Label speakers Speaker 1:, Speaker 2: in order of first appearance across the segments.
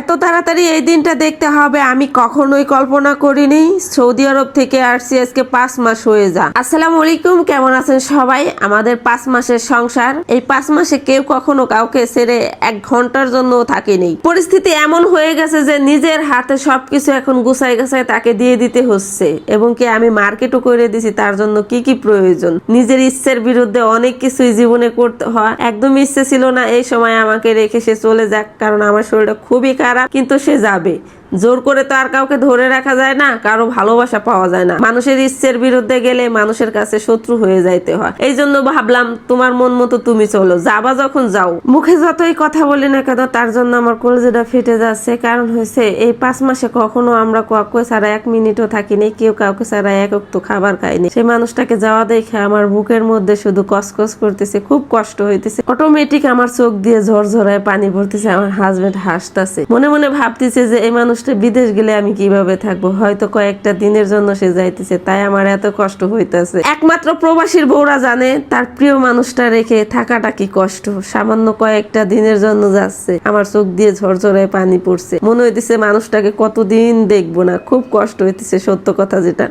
Speaker 1: এত তাড়াতাড়ি এই দিনটা দেখতে হবে, আমি কখনোই কল্পনা করিনি। সৌদি আরব থেকে আসছি, আজকে পাঁচ মাস হয়ে যা আসসালামু আলাইকুম, কেমন আছেন সবাই? আমাদের পাঁচ মাসের সংসার। এই পাঁচ মাসে কেউ কখনো কাউকে ছেড়ে এক ঘণ্টার জন্য থাকেনি। পরিস্থিতি এমন হয়ে গেছে যে নিজের হাতে সবকিছু এখন গুছাই গাছাই তাকে দিয়ে দিতে হচ্ছে। এবং কি আমি মার্কেটও করে দিছি, তার জন্য কি কি প্রয়োজন? নিজের ইচ্ছের বিরুদ্ধে অনেক কিছুই জীবনে করতে হয়। একদম ইচ্ছে ছিল না এই সময় আমাকে রেখে সে চলে যাক, কারণ আমার শরীরটা খুবই খারাপ কিন্তু সে যাবে। জোর করে তো আর কাউকে ধরে রাখা যায় না, কারও ভালোবাসা পাওয়া যায় না। মানুষের ইচ্ছের বিরুদ্ধে গেলে মানুষের কাছে শত্রু হয়ে যাইতে হয়। এই জন্য ভাবলাম, তোমার মন মতো তুমি চলো, যাবা যখন যাও। মুখে যতই কথা বলি না কেন, তার জন্য আমার কলেজেটা ফেটে যাচ্ছে। কারণ হয়েছে, এই পাঁচ মাসে কখনো আমরা কাউকে ছাড়া এক মিনিটও থাকিনি, কেউ কাউকে ছাড়া এক তো খাবার খাইনি। সেই মানুষটাকে যাওয়া দেখে আমার বুকের মধ্যে শুধু কসকস করতেছে, খুব কষ্ট হইতেছে। অটোমেটিক আমার চোখ দিয়ে ঝরঝরায় পানি পড়তেছে, আমার হাজবেন্ড হাসতেছে। মনে মনে ভাবতেছে যে, এই মানুষটা বিদেশ গেলে আমি কীভাবে থাকব? হয়তো কয়েকটা দিনের জন্য সে যাইতেছে, তাই আমার এত কষ্ট হইতেছে। একমাত্র প্রবাসীর বউরা জানে, তার প্রিয় মানুষটা রেখে থাকাটা কি কষ্ট? সামান্য কয়েকটা দিনের জন্য যাচ্ছে, আমার চোখ দিয়ে ঝরঝরায় পানি পড়ছে। মনে হইতেছে মানুষটাকে কতদিন দেখব না, খুব কষ্ট হইতেছে, সত্য কথা যেটা।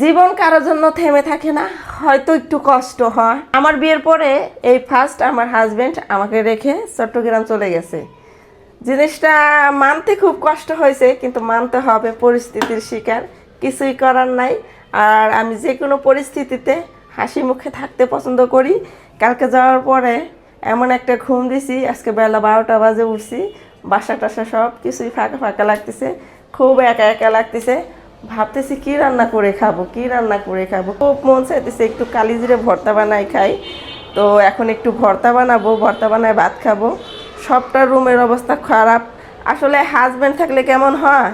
Speaker 1: জীবন কারোর জন্য থেমে থাকে না, হয়তো একটু কষ্ট হয়। আমার বিয়ের পরে এই ফার্স্ট আমার হাজবেন্ড আমাকে রেখে চট্টগ্রাম চলে গেছে। জিনিসটা মানতে খুব কষ্ট হয়েছে, কিন্তু মানতে হবে পরিস্থিতির শিকার। কিছুই করার নাই। আর আমি যে কোনো পরিস্থিতিতে হাসি মুখে থাকতে পছন্দ করি। কালকে যাওয়ার পরে এমন একটা ঘুম দিছি, আজকে বেলা বারোটা বাজে উঠছি, বাসা টাসা সব কিছুই ফাঁকা ফাঁকা লাগতেছে, খুব একা একা লাগতেছে। ভাবতেছি কি রান্না করে খাব, কি রান্না করে খাব? খুব মন চাইতেছে একটু কালি জিরে ভর্তা বানাই খাই। তো এখন একটু ভর্তা বানাবো, ভর্তা বানায় ভাত খাব। সবটা রুমের অবস্থা খারাপ। আসলে হাজব্যান্ড থাকলে কেমন হয়?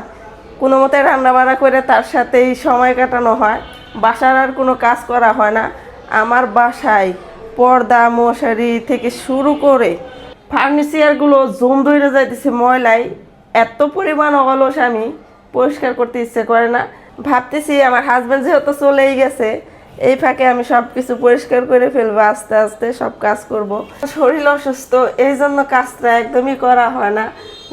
Speaker 1: কোনো মতে রান্না বান্না করে তার সাথেই সময় কাটানো হয়। বাসার আর কোনো কাজ করা হয় না। আমার বাসায় পর্দা, মশারি থেকে শুরু করে ফার্নিচারগুলো জুম ধরে যাইতেছে ময়লায়। এত পরিমাণ অলস আমি। পরিষ্কার করতে ইচ্ছে করে না। ভাবতেছি আমার হাজব্যান্ড যেহেতু চলেই গেছে এই ফাঁকে আমি সব কিছু পরিষ্কার করে ফেলব, আস্তে আস্তে সব কাজ করব। শরীর অসুস্থ, এই জন্য কাজটা একদমই করা হয় না।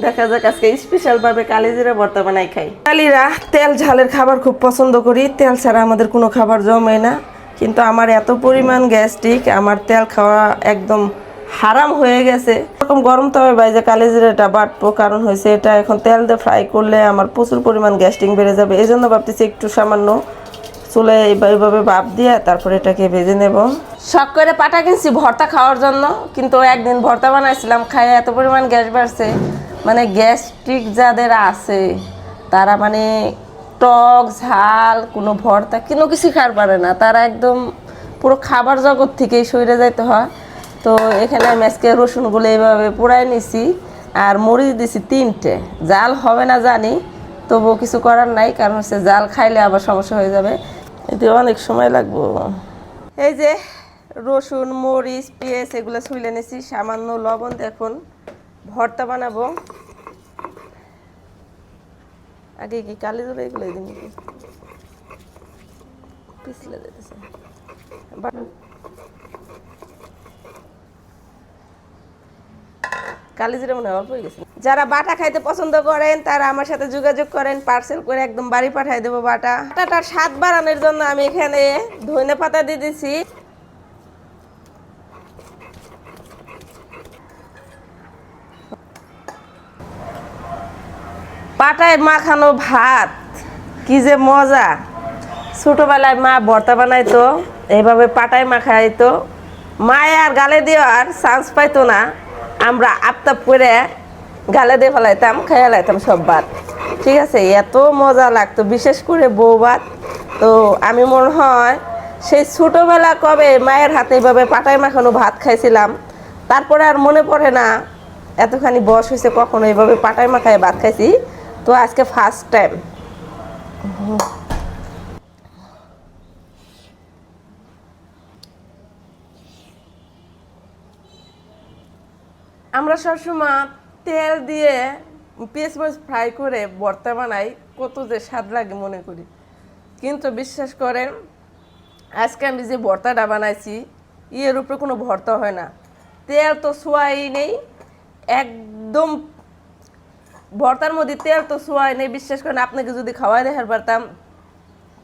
Speaker 1: দেখা যাক আজকে স্পেশাল ভাবে কালিজিরা ভর্তা বানাই খাই। কালিরা, তেল, ঝালের খাবার খুব পছন্দ করি। তেল ছাড়া আমাদের কোনো খাবার জমে না। কিন্তু আমার এত পরিমাণ গ্যাস্ট্রিক, আমার তেল খাওয়া একদম হারাম হয়ে গেছে। এরকম গরম তবে যে কালিজিরাটা বাটবো, কারণ হয়েছে এটা এখন তেল দিয়ে ফ্রাই করলে আমার প্রচুর পরিমাণ গ্যাস্ট্রিক বেড়ে যাবে। এই জন্য ভাবতেছি একটু সামান্য চুলে এইভাবে বাপ দিয়ে তারপরে এটাকে ভেজে নেব। শখ করে পাটা কিনছি ভর্তা খাওয়ার জন্য, কিন্তু একদিন ভর্তা বানাইছিলাম খাই এত পরিমাণ গ্যাস বাড়ছে। মানে গ্যাস্ট্রিক যাদের আছে, তারা মানে টক, ঝাল, কোনো ভর্তা, কোনো কিছু খার পারে না। তারা একদম পুরো খাবার জগৎ থেকেই সইরে যাইতে হয়। তো এখানে আমি আজকে রসুনগুলো এইভাবে পোড়াই নিছি, আর মরিচ দিছি তিনটে। জাল হবে না জানি, তবুও কিছু করার নাই, কারণ হচ্ছে জাল খাইলে আবার সমস্যা হয়ে যাবে। এতে অনেক সময় লাগবো। এই যে রসুন, মরিচ, পেঁয়াজ, এগুলো ছুলে নিছি, সামান্য লবণ দেখুন ভর্তা বানাবো। আগে কি কালি ধরে এগুলো দিন পিছলে যেতেছে বা- কালিজিরা মনে হয় অল্প হয়ে গেছে। যারা বাটা খাইতে পছন্দ করেন, তারা আমার সাথে যোগাযোগ করেন পার্সেল করে একদম বাড়ি পাঠাই দেবো বাটা। বাটাটার স্বাদ বাড়ানোর জন্য আমি এখানে ধনে পাতা দিয়ে দিছি। পাটায় মাখানো ভাত, কি যে মজা। ছোটবেলায় মা ভর্তা বানাইতো এইভাবে পাটায় মাখাইতো। মায় আর গালে আর চান্স পাইতো না। আমরা আপতাপ করে গালে দিয়ে ফেলাইতাম খেয়ে লাইতাম সব ভাত। ঠিক আছে, এত মজা লাগতো, বিশেষ করে বউ ভাত। তো আমি মনে হয় সেই ছোটোবেলা কবে মায়ের হাতে এইভাবে পাটায় মাখানো ভাত খাইছিলাম, তারপরে আর মনে পড়ে না এতখানি বয়স হয়েছে কখনো এইভাবে পাটায় মাখায় ভাত খাইছি। তো আজকে ফার্স্ট টাইম আমরা সবসময় তেল দিয়ে পেঁয়াজ মাছ ফ্রাই করে ভর্তা বানাই, কত যে স্বাদ লাগে মনে করি। কিন্তু বিশ্বাস করেন, আজকে আমি যে ভর্তাটা বানাইছি, ইয়ের উপরে কোনো ভর্তা হয় না। তেল তো ছোঁয়াই নেই, একদম ভর্তার মধ্যে তেল তো সোয়াই নেই। বিশ্বাস করেন, আপনাকে যদি খাওয়াই দেখার পারতাম,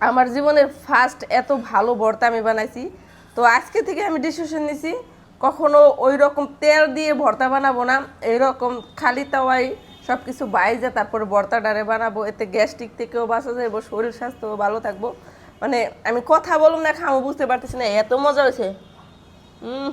Speaker 1: আমার জীবনের ফার্স্ট এত ভালো ভর্তা আমি বানাইছি। তো আজকে থেকে আমি ডিসিশন নিছি কখনো ওই রকম তেল দিয়ে ভর্তা বানাবো না, এইরকম খালি তাওয়াই সব কিছু বাইজে তারপরে ভর্তা ডারে বানাবো, এতে গ্যাস্ট্রিক থেকেও বাঁচা যাব শরীর স্বাস্থ্যও ভালো থাকব। মানে আমি কথা বলুন না, খামো, বুঝতে পারতেছি না, এত মজা হয়েছে। হুম